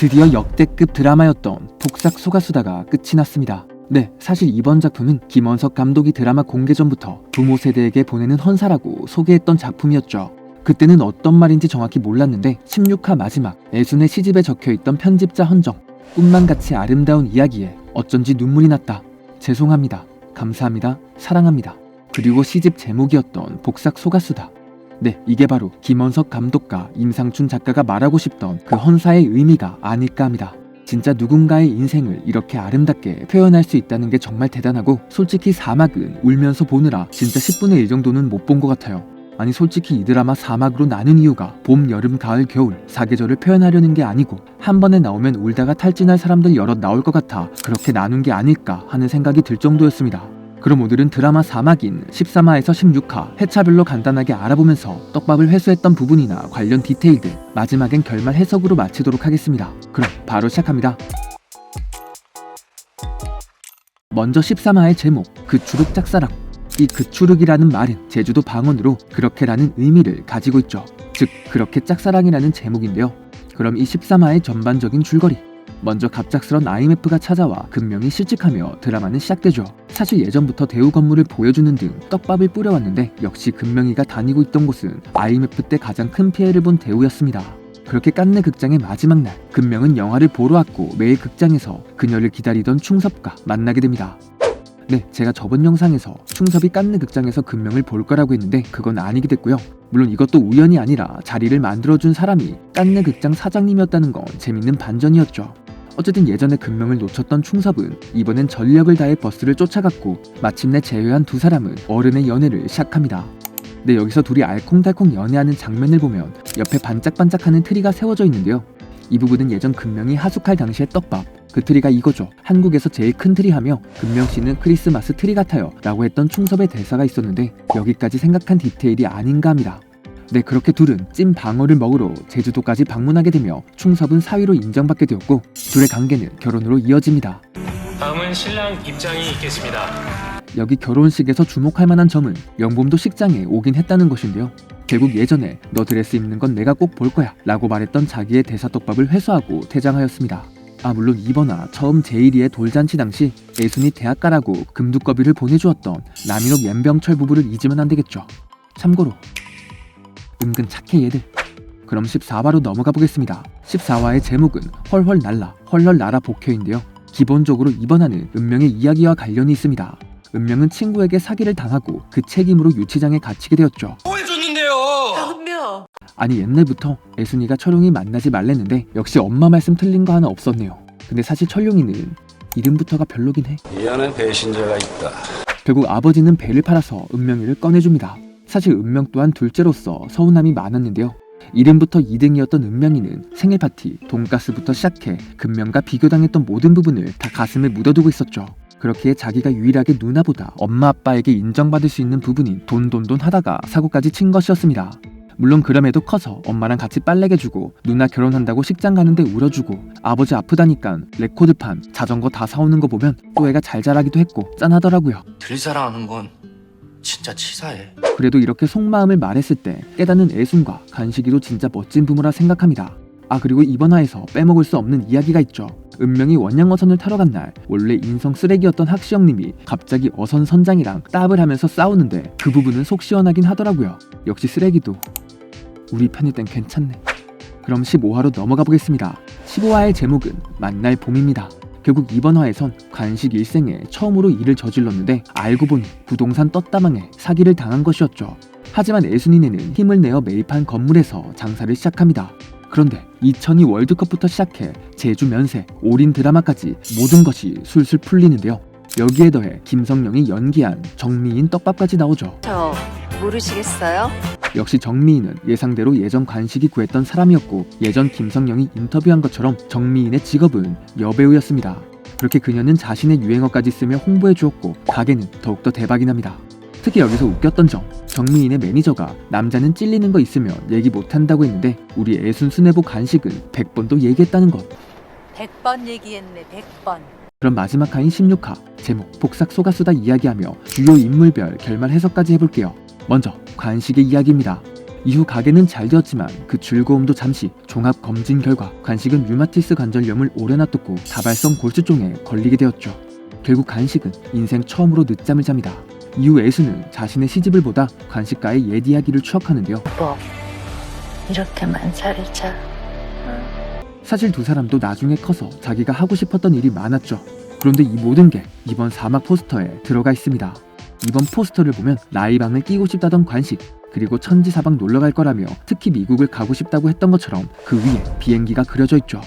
드디어 역대급 드라마였던 복삭 소가수다가 끝이 났습니다. 네, 사실 이번 작품은 김원석 감독이 드라마 공개 전부터 부모 세대에게 보내는 헌사라고 소개했던 작품이었죠. 그때는 어떤 말인지 정확히 몰랐는데 16화 마지막 애순의 시집에 적혀있던 편집자 헌정 꿈만 같이 아름다운 이야기에 어쩐지 눈물이 났다. 죄송합니다. 감사합니다. 사랑합니다. 그리고 시집 제목이었던 복삭 소가수다. 네, 이게 바로 김원석 감독과 임상춘 작가가 말하고 싶던 그 헌사의 의미가 아닐까 합니다. 진짜 누군가의 인생을 이렇게 아름답게 표현할 수 있다는 게 정말 대단하고 솔직히 사막은 울면서 보느라 진짜 10분의 1 정도는 못 본 것 같아요. 아니 솔직히 이 드라마 사막으로 나눈 이유가 봄, 여름, 가을, 겨울 사계절을 표현하려는 게 아니고 한 번에 나오면 울다가 탈진할 사람들 여럿 나올 것 같아 그렇게 나눈 게 아닐까 하는 생각이 들 정도였습니다. 그럼 오늘은 드라마 사막인 13화에서 16화 회차별로 간단하게 알아보면서 떡밥을 회수했던 부분이나 관련 디테일들 마지막엔 결말 해석으로 마치도록 하겠습니다. 그럼 바로 시작합니다. 먼저 13화의 제목 그추륵 짝사랑 이 그추륵이라는 말은 제주도 방언으로 그렇게라는 의미를 가지고 있죠. 즉 그렇게 짝사랑이라는 제목인데요. 그럼 이 13화의 전반적인 줄거리 먼저 갑작스런 IMF가 찾아와 금명이 실직하며 드라마는 시작되죠. 사실 예전부터 대우 건물을 보여주는 등 떡밥을 뿌려왔는데 역시 금명이가 다니고 있던 곳은 IMF 때 가장 큰 피해를 본 대우였습니다. 그렇게 깐느 극장의 마지막 날, 금명은 영화를 보러 왔고 매일 극장에서 그녀를 기다리던 충섭과 만나게 됩니다. 네, 제가 저번 영상에서 충섭이 깐느 극장에서 금명을 볼 거라고 했는데 그건 아니게 됐고요. 물론 이것도 우연이 아니라 자리를 만들어준 사람이 깐느 극장 사장님이었다는 건 재밌는 반전이었죠. 어쨌든 예전에 금명을 놓쳤던 충섭은 이번엔 전력을 다해 버스를 쫓아갔고 마침내 재회한 두 사람은 어른의 연애를 시작합니다. 네, 여기서 둘이 알콩달콩 연애하는 장면을 보면 옆에 반짝반짝하는 트리가 세워져 있는데요. 이 부분은 예전 금명이 하숙할 당시의 떡밥 그 트리가 이거죠. 한국에서 제일 큰 트리 하며 금명 씨는 크리스마스 트리 같아요 라고 했던 충섭의 대사가 있었는데 여기까지 생각한 디테일이 아닌가 합니다. 네 그렇게 둘은 찐 방어를 먹으러 제주도까지 방문하게 되며 충섭은 사위로 인정받게 되었고 둘의 관계는 결혼으로 이어집니다. 다음은 신랑 입장이 있겠습니다. 여기 결혼식에서 주목할 만한 점은 영범도 식장에 오긴 했다는 것인데요. 결국 예전에 너 드레스 입는 건 내가 꼭 볼 거야 라고 말했던 자기의 대사떡밥을 회수하고 퇴장하였습니다. 아 물론 이번화 처음 제일이의 돌잔치 당시 애순이 대학 가라고 금두꺼비를 보내주었던 남인옥 연병철 부부를 잊으면 안 되겠죠. 참고로 은근 착해 얘들. 그럼 14화로 넘어가 보겠습니다. 14화의 제목은 헐헐 날라 헐헐 나라 복효인데요. 기본적으로 이번 화는 은명의 이야기와 관련이 있습니다. 은명은 친구에게 사기를 당하고 그 책임으로 유치장에 갇히게 되었죠. 해줬는데요. 현명 아니 옛날부터 애순이가 철용이 만나지 말랬는데 역시 엄마 말씀 틀린 거 하나 없었네요. 근데 사실 철용이는 이름부터가 별로긴 해. 이 안에 배신자가 있다. 결국 아버지는 배를 팔아서 은명이를 꺼내줍니다. 사실 은명 또한 둘째로서 서운함이 많았는데요. 이름부터 2등이었던 은명이는 생일 파티, 돈가스부터 시작해 금명과 비교당했던 모든 부분을 다 가슴에 묻어두고 있었죠. 그렇기에 자기가 유일하게 누나보다 엄마 아빠에게 인정받을 수 있는 부분인 돈돈돈 하다가 사고까지 친 것이었습니다. 물론 그럼에도 커서 엄마랑 같이 빨래개 주고 누나 결혼한다고 식장 가는데 울어주고 아버지 아프다니까 레코드판, 자전거 다 사오는 거 보면 또 애가 잘 자라기도 했고 짠하더라고요. 들사랑하는 건 진짜 치사해. 그래도 이렇게 속마음을 말했을 때 깨닫는 애순과 간식이도 진짜 멋진 부모라 생각합니다. 아 그리고 이번 화에서 빼먹을 수 없는 이야기가 있죠. 은명이 원양 어선을 타러 간 날 원래 인성 쓰레기였던 학시영님이 갑자기 어선 선장이랑 따블 하면서 싸우는데 그 부분은 속 시원하긴 하더라고요. 역시 쓰레기도 우리 편일 땐 괜찮네. 그럼 15화로 넘어가 보겠습니다. 15화의 제목은 만날 봄입니다. 결국 이번 화에선 관식 일생에 처음으로 일을 저질렀는데 알고 보니 부동산 떴다망에 사기를 당한 것이었죠. 하지만 애순이네는 힘을 내어 매입한 건물에서 장사를 시작합니다. 그런데 2002 월드컵부터 시작해 제주 면세, 올인 드라마까지 모든 것이 술술 풀리는데요. 여기에 더해 김성령이 연기한 정미인 떡밥까지 나오죠. 저 모르시겠어요? 역시 정미인은 예상대로 예전 관식이 구했던 사람이었고 예전 김성령이 인터뷰한 것처럼 정미인의 직업은 여배우였습니다. 그렇게 그녀는 자신의 유행어까지 쓰며 홍보해 주었고 가게는 더욱더 대박이 납니다. 특히 여기서 웃겼던 점 정미인의 매니저가 남자는 찔리는 거 있으면 얘기 못한다고 했는데 우리 애순 수뇌부 간식은 100번도 얘기했다는 것 100번 얘기했네 100번 그럼 마지막 화인 16화 제목 복삭 소가수다 이야기하며 주요 인물별 결말 해석까지 해볼게요. 먼저 관식의 이야기입니다. 이후 가게는 잘 되었지만 그 즐거움도 잠시 종합 검진 결과 간식은 류마티스 관절염을 오래 놔뒀고 다발성 골수종에 걸리게 되었죠. 결국 간식은 인생 처음으로 늦잠을 잡니다. 이후 애수는 자신의 시집을 보다 간식가의 옛 이야기를 추억하는데요. 뭐 이렇게만 살자. 사실 두 사람도 나중에 커서 자기가 하고 싶었던 일이 많았죠. 그런데 이 모든 게 이번 사막 포스터에 들어가 있습니다. 이번 포스터를 보면 라이방을 끼고 싶다던 관식, 그리고 천지사방 놀러 갈 거라며 특히 미국을 가고 싶다고 했던 것처럼 그 위에 비행기가 그려져 있죠.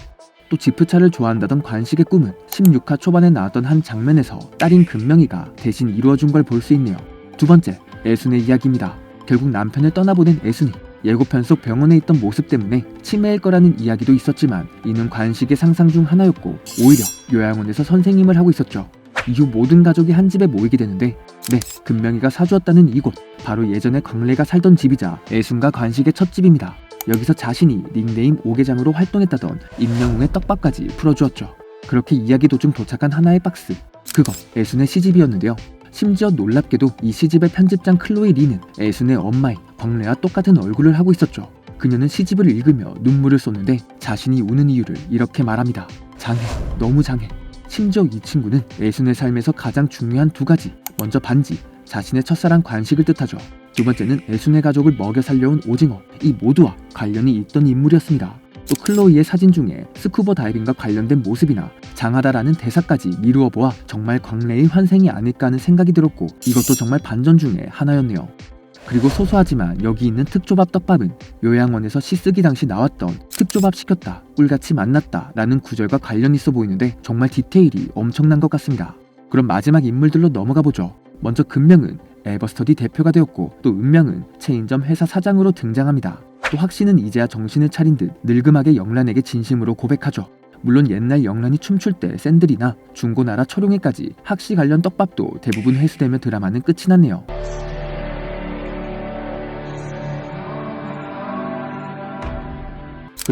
또 지프차를 좋아한다던 관식의 꿈은 16화 초반에 나왔던 한 장면에서 딸인 금명이가 대신 이루어준 걸 볼 수 있네요. 두 번째, 애순의 이야기입니다. 결국 남편을 떠나보낸 애순이 예고편 속 병원에 있던 모습 때문에 치매일 거라는 이야기도 있었지만 이는 관식의 상상 중 하나였고 오히려 요양원에서 선생님을 하고 있었죠. 이후 모든 가족이 한 집에 모이게 되는데 네, 금명이가 사주었다는 이곳 바로 예전에 광래가 살던 집이자 애순과 관식의 첫 집입니다. 여기서 자신이 닉네임 오계장으로 활동했다던 임영웅의 떡밥까지 풀어주었죠. 그렇게 이야기 도중 도착한 하나의 박스 그건 애순의 시집이었는데요. 심지어 놀랍게도 이 시집의 편집장 클로이 리는 애순의 엄마인 광래와 똑같은 얼굴을 하고 있었죠. 그녀는 시집을 읽으며 눈물을 쏟는데 자신이 우는 이유를 이렇게 말합니다. 장해, 너무 장해. 심지어 이 친구는 애순의 삶에서 가장 중요한 두 가지. 먼저 반지, 자신의 첫사랑 관식을 뜻하죠. 두 번째는 애순의 가족을 먹여 살려온 오징어. 이 모두와 관련이 있던 인물이었습니다. 또 클로이의 사진 중에 스쿠버 다이빙과 관련된 모습이나 장하다라는 대사까지 미루어 보아 정말 광래의 환생이 아닐까 하는 생각이 들었고 이것도 정말 반전 중에 하나였네요. 그리고 소소하지만 여기 있는 특조밥 떡밥은 요양원에서 시쓰기 당시 나왔던 특조밥 시켰다 꿀같이 만났다 라는 구절과 관련 있어 보이는데 정말 디테일이 엄청난 것 같습니다. 그럼 마지막 인물들로 넘어가 보죠. 먼저 금명은 에버스터디 대표가 되었고 또 은명은 체인점 회사 사장으로 등장합니다. 또 확신은 이제야 정신을 차린 듯 늙음하게 영란에게 진심으로 고백하죠. 물론 옛날 영란이 춤출 때 샌들이나 중고나라 초룡이까지 학시 관련 떡밥도 대부분 회수되며 드라마는 끝이 났네요.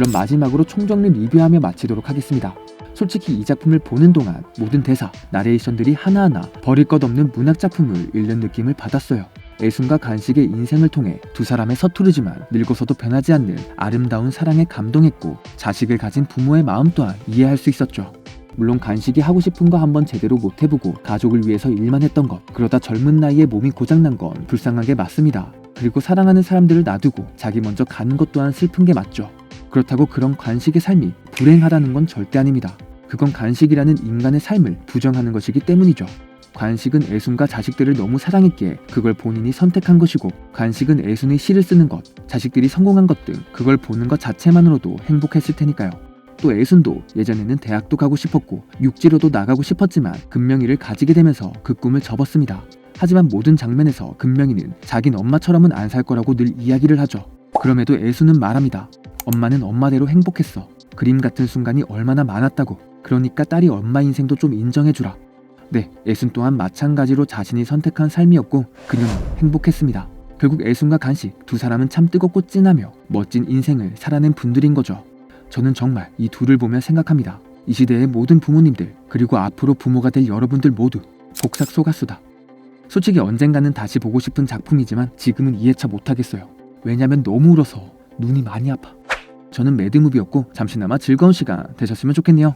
그럼 마지막으로 총정리 리뷰하며 마치도록 하겠습니다. 솔직히 이 작품을 보는 동안 모든 대사, 나레이션들이 하나하나 버릴 것 없는 문학 작품을 읽는 느낌을 받았어요. 애순과 간식의 인생을 통해 두 사람의 서투르지만 늙어서도 변하지 않는 아름다운 사랑에 감동했고 자식을 가진 부모의 마음 또한 이해할 수 있었죠. 물론 간식이 하고 싶은 거 한번 제대로 못 해보고 가족을 위해서 일만 했던 것 그러다 젊은 나이에 몸이 고장난 건 불쌍하게 맞습니다. 그리고 사랑하는 사람들을 놔두고 자기 먼저 가는 것 또한 슬픈 게 맞죠. 그렇다고 그런 관식의 삶이 불행하다는 건 절대 아닙니다. 그건 간식이라는 인간의 삶을 부정하는 것이기 때문이죠. 관식은 애순과 자식들을 너무 사랑했기에 그걸 본인이 선택한 것이고 관식은 애순의 시를 쓰는 것, 자식들이 성공한 것 등 그걸 보는 것 자체만으로도 행복했을 테니까요. 또 애순도 예전에는 대학도 가고 싶었고 육지로도 나가고 싶었지만 금명이를 가지게 되면서 그 꿈을 접었습니다. 하지만 모든 장면에서 금명이는 자긴 엄마처럼은 안 살 거라고 늘 이야기를 하죠. 그럼에도 애순은 말합니다. 엄마는 엄마대로 행복했어. 그림 같은 순간이 얼마나 많았다고. 그러니까 딸이 엄마 인생도 좀 인정해주라. 네, 애순 또한 마찬가지로 자신이 선택한 삶이었고 그녀는 행복했습니다. 결국 애순과 간식 두 사람은 참 뜨겁고 찐하며 멋진 인생을 살아낸 분들인 거죠. 저는 정말 이 둘을 보며 생각합니다. 이 시대의 모든 부모님들 그리고 앞으로 부모가 될 여러분들 모두 복삭 속았수다. 솔직히 언젠가는 다시 보고 싶은 작품이지만 지금은 이해차 못하겠어요. 왜냐면 너무 울어서 눈이 많이 아파. 저는 매드무비였고 잠시나마 즐거운 시간 되셨으면 좋겠네요.